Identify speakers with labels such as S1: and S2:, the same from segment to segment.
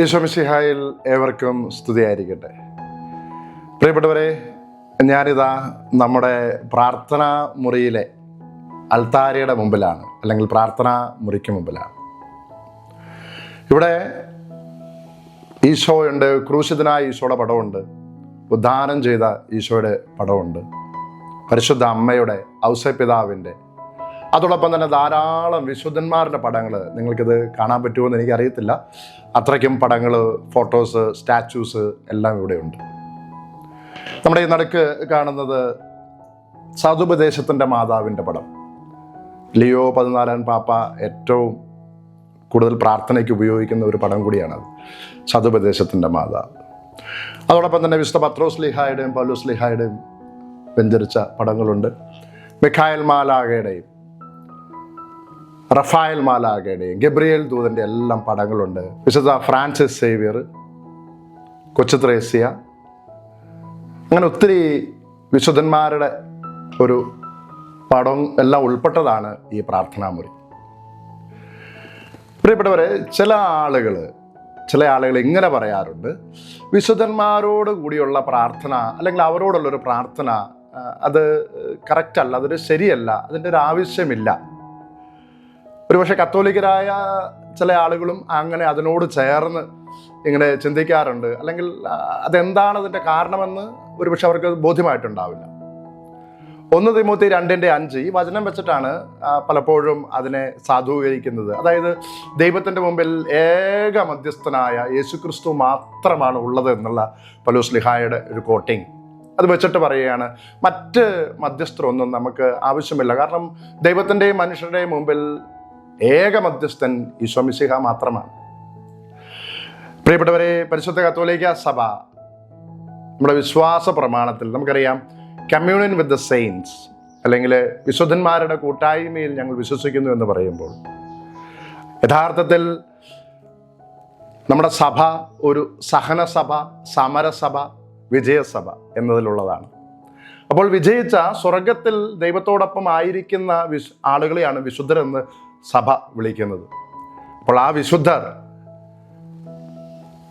S1: യേശോമിസിഹായിൽ ഏവർക്കും സ്തുതിയായിരിക്കട്ടെ. പ്രിയപ്പെട്ടവരെ ഞാനിതാ നമ്മുടെ പ്രാർത്ഥനാ മുറിയിലെ അൽത്താരയുടെ മുമ്പിലാണ് അല്ലെങ്കിൽ പ്രാർത്ഥനാ മുറിക്ക് മുമ്പിലാണ്. ഇവിടെ ഈശോയുണ്ട് ക്രൂശിതനായ ഈശോയുടെ പടമുണ്ട് ഉദ്ധാനം ചെയ്ത ഈശോയുടെ പടമുണ്ട് പരിശുദ്ധ അമ്മയുടെ ഔസപിതാവിന്റെ അതോടൊപ്പം തന്നെ ധാരാളം വിശുദ്ധന്മാരുടെ പടങ്ങൾ നിങ്ങൾക്കിത് കാണാൻ പറ്റുമോ പറ്റുമെന്ന് എനിക്കറിയത്തില്ല. അത്രയ്ക്കും പടങ്ങൾ ഫോട്ടോസ് സ്റ്റാച്യൂസ് എല്ലാം ഇവിടെയുണ്ട് നമ്മുടെ ഈ നടുക്ക് കാണുന്നത് സാധുപദേശത്തിന്റെ മാതാവിന്റെ പടം. ലിയോ പതിനാലാം പാപ്പ ഏറ്റവും കൂടുതൽ പ്രാർത്ഥനയ്ക്ക് ഉപയോഗിക്കുന്ന ഒരു പടം കൂടിയാണത്. സതുപദേശത്തിന്റെ മാതാവ്. അതോടൊപ്പം തന്നെ വിശുദ്ധ പത്രോസ് ലിഹായുടെയും പൗലോസ് ലിഹായുടെയും വെഞ്ചരിച്ച പടങ്ങളുണ്ട്. മിഖായൽ മാലാഗയുടെയും റഫായൽ മാലാഗയുടെയും ഗബ്രിയേൽ ദൂതന്റെ എല്ലാം പടങ്ങളുണ്ട്. വിശുദ്ധ ഫ്രാൻസിസ് സേവിയർ കൊച്ചു ത്രേസ്യ. അങ്ങനെ ഒത്തിരി വിശുദ്ധന്മാരുടെ ഒരു പടം എല്ലാം ഉൾപ്പെട്ടതാണ് ഈ പ്രാർത്ഥനാമുറി. പ്രിയപ്പെട്ടവരെ ചില ആളുകൾ ചില ആളുകൾ ഇങ്ങനെ പറയാറുണ്ട് വിശുദ്ധന്മാരോട് കൂടിയുള്ള പ്രാർത്ഥന അല്ലെങ്കിൽ അവരോടുള്ളൊരു പ്രാർത്ഥന അത് കറക്റ്റ് അല്ല അതൊരു ശരിയല്ല അതിന്റെ ഒരു ആവശ്യമില്ല. ഒരുപക്ഷെ കത്തോലിക്കരായ ചില ആളുകളും അങ്ങനെ അതിനോട് ചേർന്ന് ഇങ്ങനെ ചിന്തിക്കാറുണ്ട്. അല്ലെങ്കിൽ അതെന്താണ് അതിന്റെ കാരണമെന്ന് ഒരുപക്ഷെ അവർക്ക് ബോധ്യമായിട്ടുണ്ടാവില്ല. ഒന്ന് തിമൂത്തി രണ്ടിന്റെ അഞ്ച് ഈ വചനം വെച്ചിട്ടാണ് പലപ്പോഴും അതിനെ സാധൂകരിക്കുന്നത്. അതായത് ദൈവത്തിന്റെ മുമ്പിൽ ഏക മധ്യസ്ഥനായ യേശുക്രിസ്തു മാത്രമാണ് ഉള്ളത് എന്നുള്ള പലൂസ് ലിഹായുടെ ഒരു കോട്ടിങ് അത് വെച്ചിട്ട് പറയുകയാണ് മറ്റ് മധ്യസ്ഥരൊന്നും നമുക്ക് ആവശ്യമില്ല. കാരണം ദൈവത്തിന്റെയും മനുഷ്യരുടെയും മുമ്പിൽ ഏക മധ്യസ്ഥൻ ഈശോമിസിഹ മാത്രമാണ്. പ്രിയപ്പെട്ടവരെ പരിശുദ്ധ കത്തോലിക്ക സഭ നമ്മുടെ വിശ്വാസ പ്രമാണത്തിൽ നമുക്കറിയാം കമ്മ്യൂണിയൻ വിത്ത് ദ സെയിൻസ് അല്ലെങ്കിൽ വിശുദ്ധന്മാരുടെ കൂട്ടായ്മയിൽ ഞങ്ങൾ വിശ്വസിക്കുന്നു എന്ന് പറയുമ്പോൾ യഥാർത്ഥത്തിൽ നമ്മുടെ സഭ ഒരു സഹനസഭ സമരസഭ വിജയസഭ എന്നതിലുള്ളതാണ്. അപ്പോൾ വിജയിച്ച സ്വർഗത്തിൽ ദൈവത്തോടൊപ്പം ആയിരിക്കുന്ന വിശ് ആളുകളെയാണ് വിശുദ്ധരെന്ന് സഭ വിളിക്കുന്നത്. അപ്പോൾ ആ വിശുദ്ധർ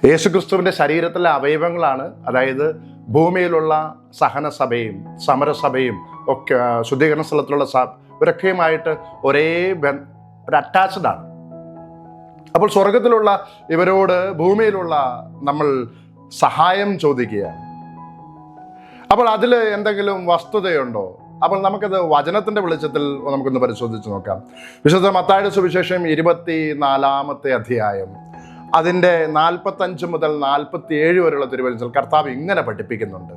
S1: യേശുക്രിസ്തുവിന്റെ ശരീരത്തിലെ അവയവങ്ങളാണ് അതായത് ഭൂമിയിലുള്ള സഹനസഭയും സമരസഭയും ഒക്കെ ശുദ്ധീകരണ സ്ഥലത്തിലുള്ള സഭ ഇവരൊക്കെയുമായിട്ട് ഒരേ ഒരു അറ്റാച്ച്ഡ് ആണ്. അപ്പോൾ സ്വർഗത്തിലുള്ള ഇവരോട് ഭൂമിയിലുള്ള നമ്മൾ സഹായം ചോദിക്കുകയാണ്. അപ്പോൾ അതിൽ എന്തെങ്കിലും വസ്തുതയുണ്ടോ? അപ്പോൾ നമുക്കത് വചനത്തിന്റെ വെളിച്ചത്തിൽ നമുക്കൊന്ന് പരിശോധിച്ച് നോക്കാം. വിശുദ്ധ മത്തായുടെ സുവിശേഷം ഇരുപത്തി നാലാമത്തെ അധ്യായം അതിന്റെ നാൽപ്പത്തഞ്ച് മുതൽ നാൽപ്പത്തി ഏഴ് വരെയുള്ള തിരുവനന്തപുരത്തിൽ കർത്താവ് ഇങ്ങനെ പഠിപ്പിക്കുന്നുണ്ട്.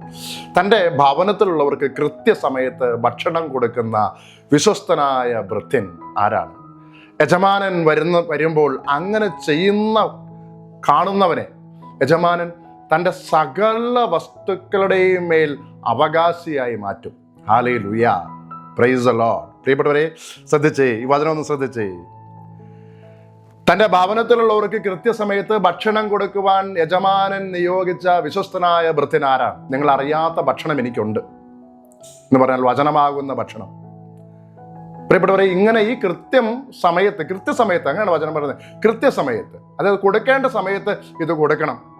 S1: തന്റെ ഭവനത്തിലുള്ളവർക്ക് കൃത്യസമയത്ത് ഭക്ഷണം കൊടുക്കുന്ന വിശ്വസ്തനായ ഭൃത്യൻ ആരാണ്? യജമാനൻ വരുന്ന വരുമ്പോൾ അങ്ങനെ ചെയ്യുന്ന കാണുന്നവനെ. യജമാനൻ തന്റെ സകല വസ്തുക്കളുടെയും മേൽ അവകാശിയായി മാറ്റും. ഹാലേ ലുയ പ്രൈസ് ലോ പ്രിയപ്പെട്ടവരെ ശ്രദ്ധിച്ചേ ഈ വചനം ഒന്ന് ശ്രദ്ധിച്ചേ. തന്റെ ഭവനത്തിലുള്ളവർക്ക് കൃത്യസമയത്ത് ഭക്ഷണം കൊടുക്കുവാൻ യജമാനൻ നിയോഗിച്ച വിശ്വസ്തനായ ഭൃത്യൻ നിങ്ങൾ അറിയാത്ത ഭക്ഷണം എനിക്കുണ്ട് എന്ന് പറഞ്ഞാൽ വചനമാകുന്ന ഭക്ഷണം. പ്രിയപ്പെട്ടവരെ ഇങ്ങനെ ഈ കൃത്യം സമയത്ത് കൃത്യസമയത്ത് അങ്ങനെയാണ് വചനം പറയുന്നത്. കൃത്യസമയത്ത് അതായത് കൊടുക്കേണ്ട സമയത്ത് ഇത് കൊടുക്കണം.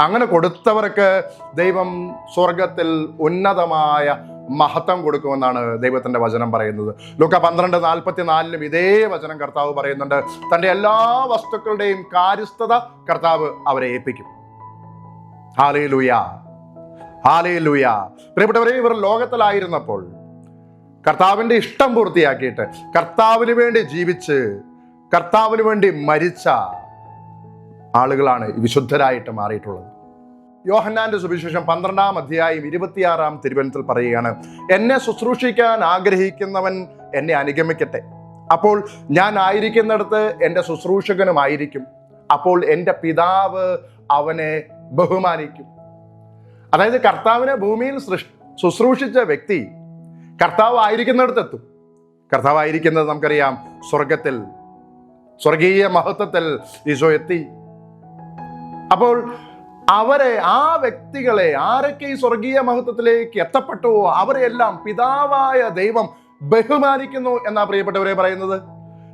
S1: അങ്ങനെ കൊടുത്തവർക്ക് ദൈവം സ്വർഗത്തിൽ ഉന്നതമായ മഹത്വം കൊടുക്കുമെന്നാണ് ദൈവത്തിന്റെ വചനം പറയുന്നത്. ലൂക്ക പന്ത്രണ്ട് നാൽപ്പത്തി നാലിലും ഇതേ വചനം കർത്താവ് പറയുന്നുണ്ട്. തന്റെ എല്ലാ വസ്തുക്കളുടെയും കാര്യസ്ഥത കർത്താവ് അവരെ ഏൽപ്പിക്കും. ഹാലേ ലൂയ ഹാലേ പ്രിയപ്പെട്ടവരെ ഇവർ ലോകത്തിലായിരുന്നപ്പോൾ കർത്താവിന്റെ ഇഷ്ടം പൂർത്തിയാക്കിയിട്ട് കർത്താവിന് വേണ്ടി ജീവിച്ച് കർത്താവിന് വേണ്ടി മരിച്ച ആളുകളാണ് വിശുദ്ധരായിട്ട് മാറിയിട്ടുള്ളത്. യോഹന്നാന്റെ സുവിശേഷം പന്ത്രണ്ടാം അധ്യായം ഇരുപത്തിയാറാം തിരുവനന്തപുരത്തിൽ പറയുകയാണ് എന്നെ ശുശ്രൂഷിക്കാൻ ആഗ്രഹിക്കുന്നവൻ എന്നെ അനുഗമിക്കട്ടെ. അപ്പോൾ ഞാൻ ആയിരിക്കുന്നിടത്ത് എന്റെ ശുശ്രൂഷകനുമായിരിക്കും അപ്പോൾ എന്റെ പിതാവ് അവനെ ബഹുമാനിക്കും. അതായത് കർത്താവിനെ ഭൂമിയിൽ സൃഷ് ശുശ്രൂഷിച്ച വ്യക്തി കർത്താവ് ആയിരിക്കുന്നിടത്തെത്തും. കർത്താവ് ആയിരിക്കുന്നത് നമുക്കറിയാം സ്വർഗത്തിൽ സ്വർഗീയ മഹത്വത്തിൽ ഈശോ എത്തി. അപ്പോൾ അവരെ ആ വ്യക്തികളെ ആരൊക്കെ ഈ സ്വർഗീയ മഹത്വത്തിലേക്ക് എത്തപ്പെട്ടുവോ അവരെയെല്ലാം പിതാവായ ദൈവം ബഹുമാനിക്കുന്നു എന്നാ പ്രിയപ്പെട്ടവരെ പറയുന്നത്?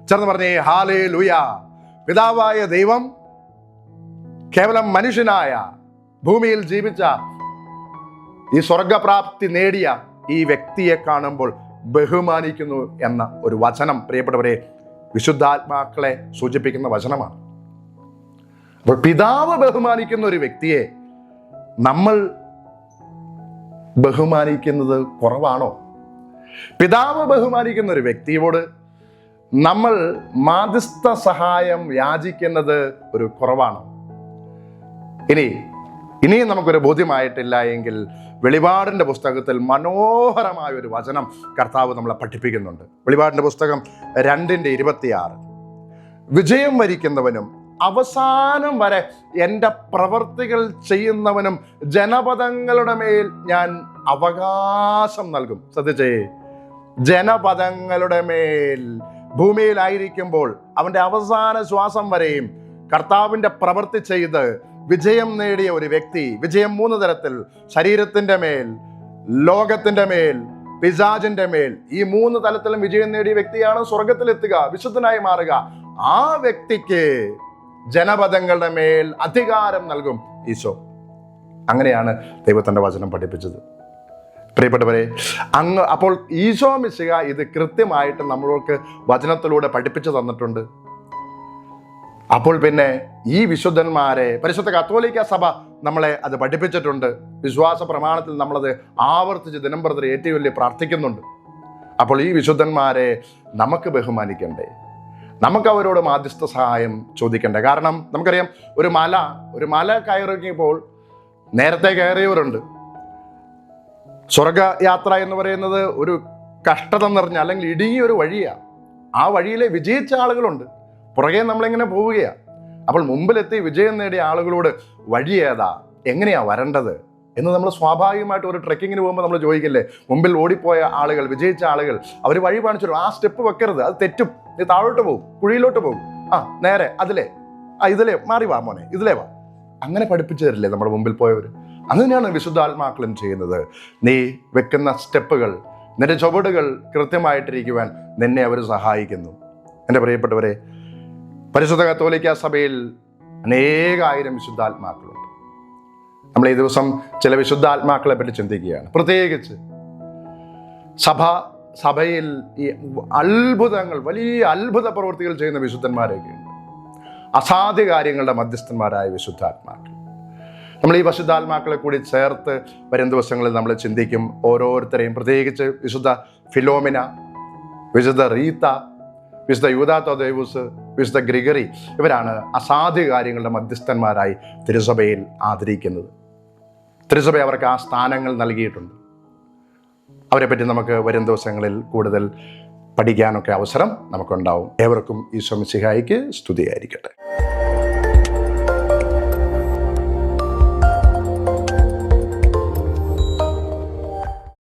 S1: ചേർന്ന് പറഞ്ഞേ ഹാലേ ലുയ പിതാവായ ദൈവം കേവലം മനുഷ്യനായ ഭൂമിയിൽ ജീവിച്ച ഈ സ്വർഗപ്രാപ്തി നേടിയ ഈ വ്യക്തിയെ കാണുമ്പോൾ ബഹുമാനിക്കുന്നു എന്ന ഒരു വചനം പ്രിയപ്പെട്ടവരെ വിശുദ്ധാത്മാക്കളെ സൂചിപ്പിക്കുന്ന വചനമാണ്. അപ്പോൾ പിതാവ് ബഹുമാനിക്കുന്ന ഒരു വ്യക്തിയെ നമ്മൾ ബഹുമാനിക്കുന്നത് കുറവാണോ? പിതാവ് ബഹുമാനിക്കുന്ന ഒരു വ്യക്തിയോട് നമ്മൾ മാധ്യസ്ഥ സഹായം യാചിക്കുന്നത് ഒരു കുറവാണോ? ഇനി ഇനിയും നമുക്കൊരു ബോധ്യമായിട്ടില്ല എങ്കിൽ വെളിപാടിന്റെ പുസ്തകത്തിൽ മനോഹരമായ ഒരു വചനം കർത്താവ് നമ്മളെ പഠിപ്പിക്കുന്നുണ്ട്. വെളിപാടിന്റെ പുസ്തകം രണ്ടിന്റെ ഇരുപത്തിയാറ്. വിജയം വരിക്കുന്നവനും അവസാനം വരെ എന്റെ പ്രവർത്തികൾ ചെയ്യുന്നവനും ജനപദങ്ങളുടെ മേൽ ഞാൻ അവകാശം നൽകും. ശ്രദ്ധിച്ചേ. ജനപദങ്ങളുടെ മേൽ ഭൂമിയിലായിരിക്കുമ്പോൾ അവന്റെ അവസാന ശ്വാസം വരെയും കർത്താവിന്റെ പ്രവൃത്തി ചെയ്ത് വിജയം നേടിയ ഒരു വ്യക്തി വിജയം മൂന്ന് തരത്തിൽ ശരീരത്തിന്റെ മേൽ ലോകത്തിന്റെ മേൽ പിസാജിന്റെ മേൽ ഈ മൂന്ന് തലത്തിലും വിജയം നേടിയ വ്യക്തിയാണ് സ്വർഗത്തിലെത്തുക വിശുദ്ധനായി മാറുക. ആ വ്യക്തിക്ക് ജനപദങ്ങളുടെ മേൽ അധികാരം നൽകും ഈശോ. അങ്ങനെയാണ് ദൈവത്തിന്റെ വചനം പഠിപ്പിച്ചത്. പ്രിയപ്പെട്ടവരെ അങ്ങ് അപ്പോൾ ഈശോ മിശിക ഇത് കൃത്യമായിട്ട് നമ്മൾക്ക് വചനത്തിലൂടെ പഠിപ്പിച്ചു തന്നിട്ടുണ്ട്. അപ്പോൾ പിന്നെ ഈ വിശുദ്ധന്മാരെ പരിശുദ്ധ കത്തോലിക്ക സഭ നമ്മളെ അത് പഠിപ്പിച്ചിട്ടുണ്ട്. വിശ്വാസ പ്രമാണത്തിൽ നമ്മളത് ആവർത്തിച്ച് ദിനം പ്രതി ഏറ്റവും വലിയ പ്രാർത്ഥിക്കുന്നുണ്ട്. അപ്പോൾ ഈ വിശുദ്ധന്മാരെ നമുക്ക് ബഹുമാനിക്കണ്ടേ? നമുക്ക് അവരോട് മാധ്യസ്ഥ സഹായം ചോദിക്കേണ്ട. കാരണം നമുക്കറിയാം ഒരു മല ഒരു മല കയറിയപ്പോൾ നേരത്തെ കയറിയവരുണ്ട്. സ്വർഗയാത്ര എന്ന് പറയുന്നത് ഒരു കഷ്ടത നിറഞ്ഞ അല്ലെങ്കിൽ ഇടുങ്ങിയ ഒരു വഴിയാണ് ആ വഴിയിലെ വിജയിച്ച ആളുകളുണ്ട്. പുറകെ നമ്മളിങ്ങനെ പോവുകയാണ് അപ്പോൾ മുമ്പിലെത്തി വിജയം നേടിയ ആളുകളോട് വഴി ഏതാ? എങ്ങനെയാ വരേണ്ടത്? എന്ന് നമ്മൾ സ്വാഭാവികമായിട്ട് ഒരു ട്രെക്കിങ്ങിന് പോകുമ്പോൾ നമ്മൾ ചോദിക്കില്ലേ? മുമ്പിൽ ഓടിപ്പോയ ആളുകൾ വിജയിച്ച ആളുകൾ അവർ വഴി കാണിച്ചു. ആ സ്റ്റെപ്പ് വെക്കരുത്. അത് തെറ്റും. നീ താഴോട്ട് പോകും. കുഴിയിലോട്ട് പോകും. ആ നേരെ അതിലേ. ആ ഇതിലേ. മാറി വാ മോനെ. ഇതിലേ വാ. അങ്ങനെ പഠിപ്പിച്ചു തരില്ലേ നമ്മുടെ മുമ്പിൽ പോയവർ അങ്ങനെയാണ് വിശുദ്ധാത്മാക്കളും ചെയ്യുന്നത്. നീ വെക്കുന്ന സ്റ്റെപ്പുകൾ നിന്റെ ചുവടുകൾ കൃത്യമായിട്ടിരിക്കുവാൻ നിന്നെ അവർ സഹായിക്കുന്നു. എന്റെ പ്രിയപ്പെട്ടവരെ പരിശുദ്ധ കത്തോലിക്ക സഭയിൽ അനേകായിരം വിശുദ്ധാത്മാക്കളുണ്ട് നമ്മൾ ഈ ദിവസം ചില വിശുദ്ധ ആത്മാക്കളെ പറ്റി ചിന്തിക്കുകയാണ്. പ്രത്യേകിച്ച് സഭ സഭയിൽ ഈ അത്ഭുതങ്ങൾ വലിയ അത്ഭുത പ്രവൃത്തികൾ ചെയ്യുന്ന വിശുദ്ധന്മാരൊക്കെയുണ്ട് അസാധ്യ കാര്യങ്ങളുടെ മധ്യസ്ഥന്മാരായ വിശുദ്ധാത്മാക്കൾ. നമ്മൾ ഈ വിശുദ്ധാത്മാക്കളെ കൂടി ചേർത്ത് വരും ദിവസങ്ങളിൽ നമ്മൾ ചിന്തിക്കും ഓരോരുത്തരെയും. പ്രത്യേകിച്ച് വിശുദ്ധ ഫിലോമിന വിശുദ്ധ റീത്ത വിശുദ്ധ യൂദാത്തോ ദേവൂസ് വിശുദ്ധ ഗ്രിഗറി ഇവരാണ് അസാധ്യ കാര്യങ്ങളുടെ മധ്യസ്ഥന്മാരായി തിരുസഭയിൽ ആദരിക്കുന്നത്. തിരുസഭ അവർക്ക് ആ സ്ഥാനങ്ങൾ നൽകിയിട്ടുണ്ട്. അവരെപ്പറ്റി നമുക്ക് വരും ദിവസങ്ങളിൽ കൂടുതൽ പഠിക്കാനൊക്കെ അവസരം നമുക്കുണ്ടാവും. ഏവർക്കും ഈശോ മിസിഹായിക്ക് സ്തുതിയായിരിക്കട്ടെ.